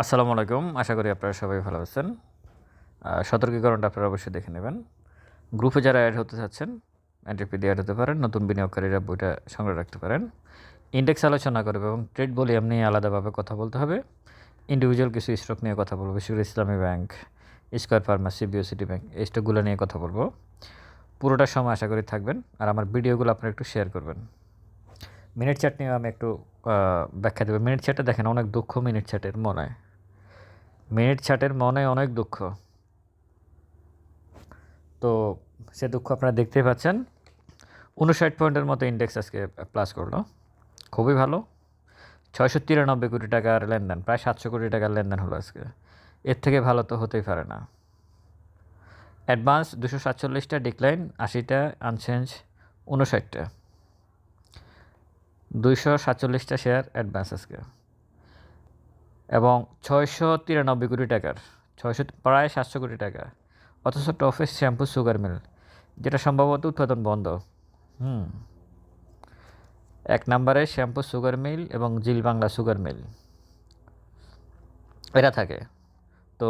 আসসালামু আলাইকুম। আশা করি আপনারা সবাই ভালো আছেন। সতর্কীকরণটা আপনারা অবশ্যই দেখে নেবেন। গ্রুপে যারা অ্যাড হতে চাচ্ছেন এন্ট্রিপি অ্যাড হতে পারেন, নতুন বিনিয়োগকারীরা বইটা সংগ্রহ রাখতে পারেন। ইন্ডেক্স আলোচনা করবে এবং ট্রেড ভলিউম নিয়ে আলাদাভাবে কথা বলতে হবে। ইন্ডিভিজুয়াল কিছু স্টক নিয়ে কথা বলব। বিশেষ ইসলামী ব্যাংক স্কোয়ার ফার্মাসি বিও সিটি ব্যাংক এই স্টকগুলো নিয়ে কথা বলব। পুরোটা সময় আশা করি থাকবেন। আর আমার ভিডিওগুলো আপনারা একটু শেয়ার করবেন। মিনিট চ্যাট নিয়ে আমি একটু ব্যাখ্যা দেবো। মিনিট চ্যাটে দেখেন, অনেক দুঃখ মিনিট চ্যাটের মনে। মিনিট ছাটের মনে অনেক দুঃখ। তো সে দুঃখ আপনারা দেখতেই পাচ্ছেন। উনষাট পয়েন্টের মতো ইন্ডেক্স আজকে প্লাস করল। খুবই ভালো। ছয়শো তিরানব্বই কোটি টাকার লেনদেন, প্রায় সাতশো কোটি টাকার লেনদেন হলো আজকে। এর থেকে ভালো তো হতেই পারে না। অ্যাডভান্স দুশো সাতচল্লিশটা ডিক্লাইন আশিটা আনচেঞ্জ উনষাটটা দুইশো সাতচল্লিশটা শেয়ার অ্যাডভান্স আজকে। এবং ছয়শো তিরানব্বই কোটি টাকার, ছয়শো, প্রায় সাতশো কোটি টাকা অথচ টফেস শ্যাম্পু সুগার মিল, যেটা সম্ভবত উৎপাদন বন্ধ। হুম। এক নম্বরে শ্যাম্পু সুগার মিল এবং জিল বাংলা সুগার মিল। এরা থাকে। তো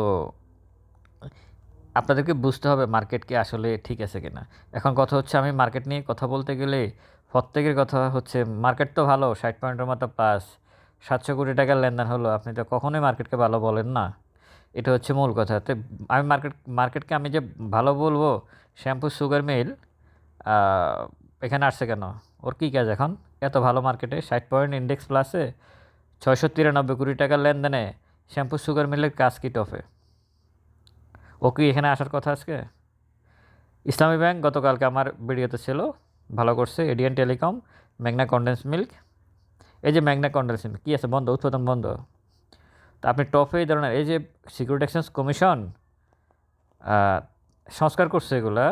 আপনাদেরকে বুঝতে হবে মার্কেট কি আসলে ঠিক আছে কিনা। এখন কথা হচ্ছে আমি মার্কেট নিয়ে কথা বলতে গেলে প্রত্যেকের কথা হচ্ছে, মার্কেট তো ভালো, ষাট পয়েন্টের মতো প্লাস সাতশো কোটি টাকার লেনদেন হলো, আপনি তো কখনোই মার্কেটকে ভালো বলেন না। এটা হচ্ছে মূল কথা। তো আমি মার্কেট, মার্কেটকে আমি যে ভালো বলব, শ্যাম্পু, সুগার, মিল এখানে আসছে কেন? ওর কী কাজ এখন? এত ভালো মার্কেটে, ষাট পয়েন্ট ইন্ডেক্স প্লাসে ছয়শো তিরানব্বই কোটি টাকার লেনদেনে শ্যাম্পু, সুগার, মিলের কাজ কি টফে ও কি এখানে আসার কথা আজকে? ইসলামী ব্যাংক গতকালকে আমার ভিডিওতে ছিল, ভালো করছে A D N telecom, Magna condense milk এই যে ম্যাগনা মিল্ক কী আছে? বন্ধ, উৎপাদন বন্ধ। তা আপনি টপে এই ধরনের, এই যে সিকিউরিটি এক্সচেঞ্জ কমিশন সংস্কার করছে এগুলা,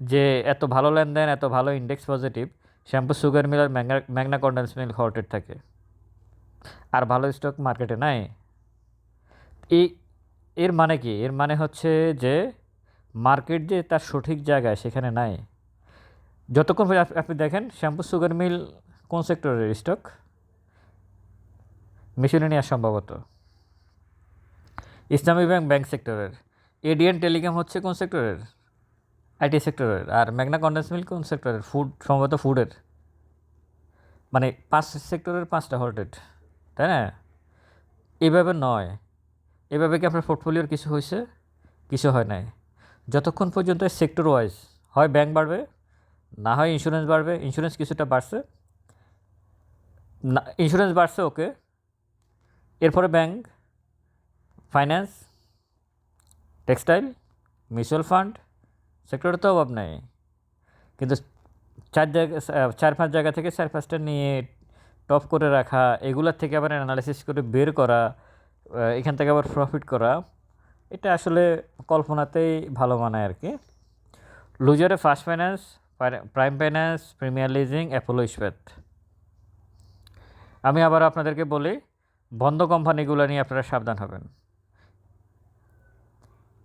যে এত ভালো লেনদেন, এত ভালো index positive shampoo, sugar mill আর ম্যাগনা ম্যাগনা কন্ডেন্স মিল হর্টেড থাকে। আর ভালো স্টক মার্কেটে নাই। এই, এর মানে কি? এর মানে হচ্ছে যে মার্কেট যে তার সঠিক জায়গায় সেখানে নাই। যতক্ষণ আপনি দেখেন, শ্যাম্পু, সুগার মিল কোন সেক্টরের স্টক মিশনারিয়া সম্ভবত। ইসলামী ব্যাংক ব্যাংক সেক্টরের। এডিএন, টেলিকম হচ্ছে কোন সেক্টরের? আইটি সেক্টরের। আর ম্যাগনা কন্ডেন্স মিল কোন সেক্টরের? ফুড, সম্ভবত ফুডের। মানে পাঁচ সেক্টরের পাঁচটা হল্টেড তাই না? এভাবে নয়। এভাবে কি আপনার পোর্টফোলিওর কিছু হয়েছে? কিছু হয় নাই। যতক্ষণ পর্যন্ত সেক্টর ওয়াইজ হয় ব্যাংক বাড়বে, না হয় ইন্স্যুরেন্স বাড়বে, ইন্স্যুরেন্স কিছুটা বাড়ছে, না, ইন্স্যুরেন্স বাড়ছে ওকে এরপরে bank, finance, textile, mutual fund, সেক্টরে তো অভাব নাই। কিন্তু চার জায়গা চার পাঁচ জায়গা থেকে চার পাঁচটা নিয়ে টপ করে রাখা, এগুলোর থেকে আবার অ্যানালাইসিস করে বের করা এখান থেকে আবার প্রফিট করা, এটা আসলে কল্পনাতেই ভালো মানায় আর কি। লুজারে first finance prime finance premier leasing Apollo ইস্পাত। আমি আবার আপনাদেরকে বলি বন্ধ কোম্পানিগুলো নিয়ে আপনারা সাবধান হবেন।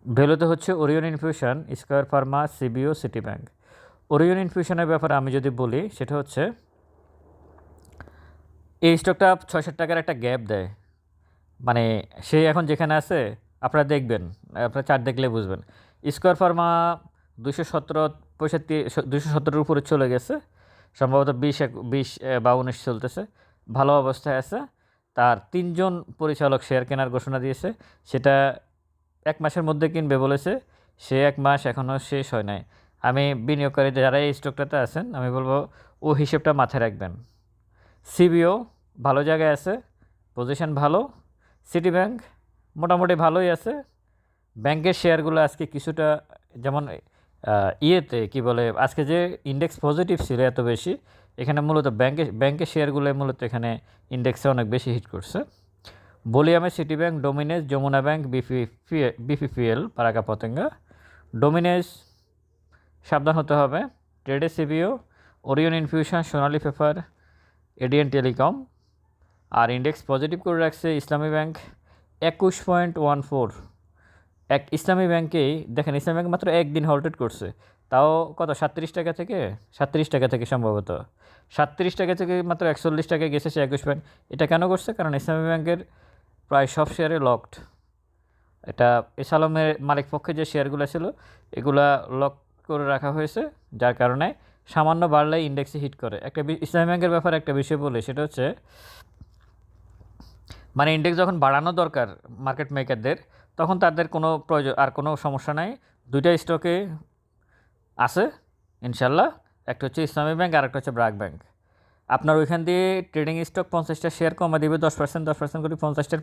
ভ্যালুতে হচ্ছে ওরিয়ন ইনফিউশন স্কোয়ার ফার্মা সিবিও সিটি ব্যাংক ওরিয়ন ইনফিউশনের ব্যাপারে আমি যদি বলি, সেটা হচ্ছে এই স্টকটা ছয় টাকার একটা গ্যাপ দেয়। মানে সে এখন যেখানে আছে, আপনারা দেখবেন, আপনারা চার দেখলে বুঝবেন। স্কোয়ার ফার্মা দুশো সতেরো পঁয়ষট্টি দুশো সতেরোর উপরে চলে গেছে, সম্ভবত বিশ এক, বিশ বা উনিশ চলতেছে। ভালো অবস্থায় আছে। তার তিনজন পরিচালক শেয়ার কেনার ঘোষণা দিয়েছে। সেটা এক মাসের মধ্যে কিনবে বলেছে। সে এক মাস এখনও শেষ হয় নাই। আমি বিনিয়োগকারী যারা এই স্টকটাতে আছেন, আমি বলব ও হিসেবটা মাথায় রাখবেন। সিবিও ভালো জায়গায় আছে, পজিশন ভালো। সিটি ব্যাংক মোটামুটি ভালোই আছে। ব্যাংকের শেয়ারগুলো আজকে কিছুটা যেমন ইয়েতে কি বলে, আজকে যে ইন্ডেক্স পজিটিভ ছিল এত বেশি এখানে মূলত ব্যাংকে ব্যাংকের শেয়ারগুলো মূলত এখানে ইন্ডেক্সে অনেক বেশি হিট করছে বলিয়ামে city bank Dominage Jamuna bank BP BPPL পারাকা Patenga ডোমিনেস সাবধান হতে হবে ট্রেডে সিবিও Orion infusion Sonali paper ADN telecom আর ইন্ডেক্স পজিটিভ করে রাখছে ইসলামী ব্যাংক একুশ পয়েন্ট ওয়ান ফোর এক ইসলামী ব্যাংকেই দেখেন ইসলামী ব্যাংক মাত্র একদিন হল্টেড করছে তাও কত সাতত্রিশ টাকা থেকে সাতত্রিশ টাকা থেকে সম্ভবত সাতত্রিশ টাকা থেকে মাত্র একচল্লিশ টাকায় গেছে একুশ পয়েন্ট এটা কেন করছে? কারণ ইসলামী ব্যাংকের প্রায় সব শেয়ারে লকড এটা এস আলমের মালিক পক্ষে যে শেয়ারগুলো ছিল, এগুলা লক করে রাখা হয়েছে, যার কারণে সামান্য বাড়লে ইন্ডেক্সে হিট করে। একটা ইসলামী ব্যাংকের ব্যাপারে একটা বিষয় বলি, সেটা হচ্ছে মানে ইন্ডেক্স যখন বাড়ানো দরকার মার্কেট মেকারদের তখন তাদের কোনো প্রয়োজন আর কোনো সমস্যা নাই। দুইটা স্টকে আছে, ইনশাল্লাহ। একটা হচ্ছে ইসলামী ব্যাংক আর একটা হচ্ছে ব্রাক ব্যাংক। আপনার ওইখান দিয়ে ট্রেডিং স্টক পঞ্চাশটা শেয়ার কমে দিবে, দশ পার্সেন্ট দশ পার্সেন্ট করে পঞ্চাশটার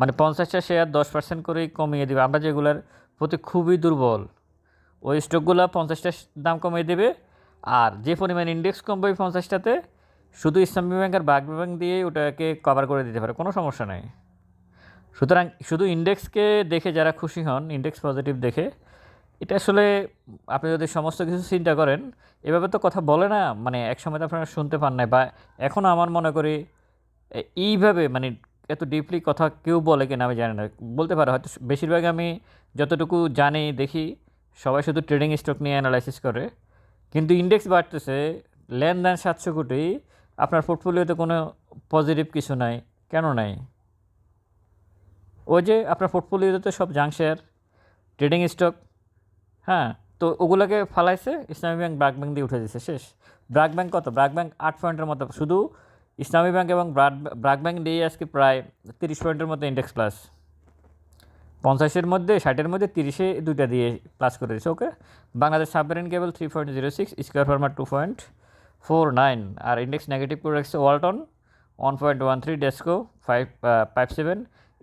মানে পঞ্চাশটা শেয়ার দশ পার্সেন্ট করেই কমিয়ে দেবে। আমরা যেগুলোর প্রতি খুবই দুর্বল, ওই স্টকগুলো পঞ্চাশটা দাম কমিয়ে দেবে, আর যে পরিমাণ ইন্ডেক্স কমবে ওই পঞ্চাশটাতে শুধু ইসলামী ব্যাংক আর বাগ ব্যাংক দিয়ে ওটাকে কভার করে দিতে পারে, কোনো সমস্যা নেই। সুতরাং শুধু ইন্ডেক্সকে দেখে যারা খুশি হন ইন্ডেক্স পজিটিভ দেখে এটা আসলে আপনি যদি সমস্ত কিছু চিন্তা করেন, এভাবে তো কথা বলে না মানে এক সময় তো আপনারা শুনতে পান নাই বা এখনও আমার মনে করি এইভাবে মানে এত ডিপলি কথা কেউ বলে কিনা আমি জানি না। বলতে পারে হয়তো বেশিরভাগ আমি যতটুকু জানি, দেখি সবাই শুধু ট্রেডিং স্টক নিয়ে অ্যানালাইসিস করে। কিন্তু ইন্ডেক্স বাড়তেছে, লেনদেন সাতশো কোটি, আপনার পোর্টফোলিওতে কোনো পজিটিভ কিছু নাই, কেন নাই? ওই যে আপনার পোর্টফোলিওতে তো সব জাঙ্ক শেয়ার ট্রেডিং স্টক হ্যাঁ তো ওগুলোকে ফালাইছে, ইসলামী ব্যাংক ব্রাক ব্যাংক দিয়ে উঠে দিয়েছে শেষ। ব্রাক ব্যাংক কত? ব্রাক ব্যাংক আট পয়েন্টের মতো, শুধু ইসলামী ব্যাংক এবং ব্রাক ব্যাংক দিয়ে আজকে প্রায় তিরিশ পয়েন্টের মতো ইন্ডেক্স প্লাস পঞ্চাশের মধ্যে, ষাটের মধ্যে তিরিশে দুইটা দিয়ে প্লাস করে দিয়েছে okay Bangladesh submarine cable three point zero six square farmer two point four nine আর ইন্ডেক্স নেগেটিভ করে রাখছে Walton one point one three DESCO five five seven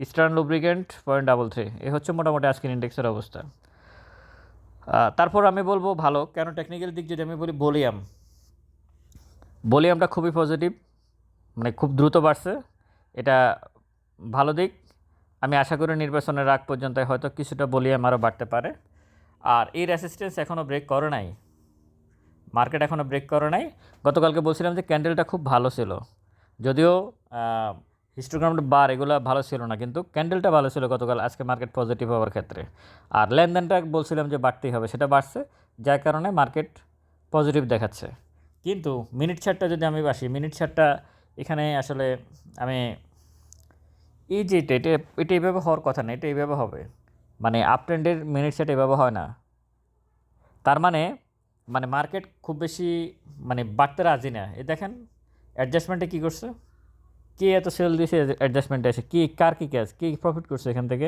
eastern lubricant point double three এ হচ্ছে মোটামুটি আজকের ইন্ডেক্সের অবস্থা। তারপর আমি বলব ভালো, কেন টেকনিক্যাল দিক যদি আমি বলি বলিয়াম বলিয়ামটা খুবই পজিটিভ মানে খুব দ্রুত বাড়ছে, এটা ভালো দিক। আমি আশা করি নির্বাচনের আগ পর্যন্ত হয়তো কিছুটা বলিয়াম আরও বাড়তে পারে। আর এই রেসিস্টেন্স এখনও ব্রেক করে নাই। মার্কেট এখনও ব্রেক করে নাই। গতকালকে বলছিলাম যে ক্যান্ডেলটা খুব ভালো ছিল। যদিও হিস্টোগ্রাম বার এগুলো ভালো ছিল না, কিন্তু ক্যান্ডেলটা ভালো ছিল গতকাল, আজকে মার্কেট পজিটিভ হওয়ার ক্ষেত্রে। আর লেনদেনটা বলছিলাম যে বাড়তেই হবে, সেটা বাড়ছে, যার কারণে মার্কেট পজিটিভ দেখাচ্ছে। কিন্তু মিনিট ছাড়টা যদি আমি বাসি মিনিট ছাড়টা এখানে আসলে আমি এই যে এটা এটা এটা এইভাবে হওয়ার কথা না, এটা এইভাবে হবে। মানে আপ ট্রেন্ডের মিনিট সেট এভাবে হয় না। তার মানে মানে মার্কেট খুব বেশি মানে বাড়তে রাজি না। এ দেখেন অ্যাডজাস্টমেন্টে কী করছে? কে এত সেল দিয়েছে অ্যাডজাস্টমেন্টে এসে? কি, কার কী ক্যাশ কী প্রফিট করছে এখান থেকে?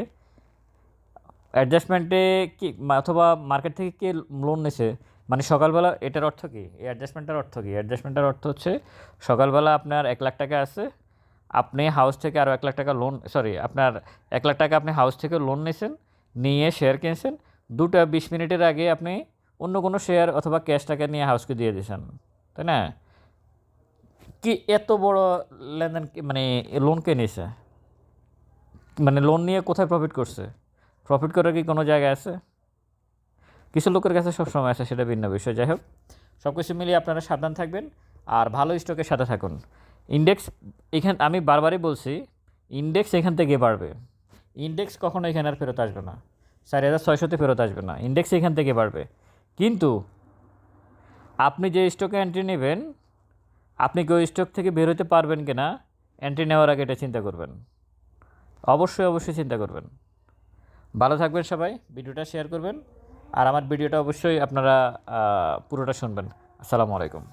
অ্যাডজাস্টমেন্টে কি অথবা মার্কেট থেকে কে লোন নিছে? মানে সকালবেলা, এটার অর্থ কী? এই অ্যাডজাস্টমেন্টের অর্থ কী? অ্যাডজাস্টমেন্টের অর্থ হচ্ছে, সকালবেলা আপনার এক লাখ টাকা আছে, আপনি হাউস থেকে আরও এক লাখ টাকা লোন সরি আপনার এক লাখ টাকা আপনি হাউস থেকে লোন নিয়েছেন নিয়ে শেয়ার কিনছেন, দুটা বিশ মিনিটের আগে আপনি অন্য কোনো শেয়ার অথবা ক্যাশ টাকা নিয়ে হাউসকে দিয়ে দিয়েছেন। তাই না? কি এত বড় লেনদেন মানে লোন কে নিয়েছে মানে লোন নিয়ে কোথায় প্রফিট করছে? প্রফিট করার কি কোনো জায়গায় আছে? কিছু লোকের কাছে সবসময় আছে, সেটা ভিন্ন বিষয়। যাই হোক সব কিছু মিলিয়ে আপনারা সাবধান থাকবেন আর ভালো স্টকের সাথে থাকুন। ইন্ডেক্স এখান আমি বারবারই বলছি ইন্ডেক্স এখান থেকে বাড়বে। ইন্ডেক্স কখনো এখানে আর ফেরত আসবে না। চার হাজার ছয়শোতে ফেরত আসবে না। ইন্ডেক্স এখান থেকে বাড়বে। কিন্তু আপনি যে স্টকে এন্ট্রি নেবেন আপনি কি ওই স্টক থেকে বের হতে পারবেন কি না এন্ট্রি নেওয়ার আগে এটা চিন্তা করবেন। অবশ্যই অবশ্যই চিন্তা করবেন। ভালো থাকবেন সবাই, ভিডিওটা শেয়ার করবেন, আর আমার ভিডিওটা অবশ্যই আপনারা পুরোটা শুনবেন। আসসালামু আলাইকুম।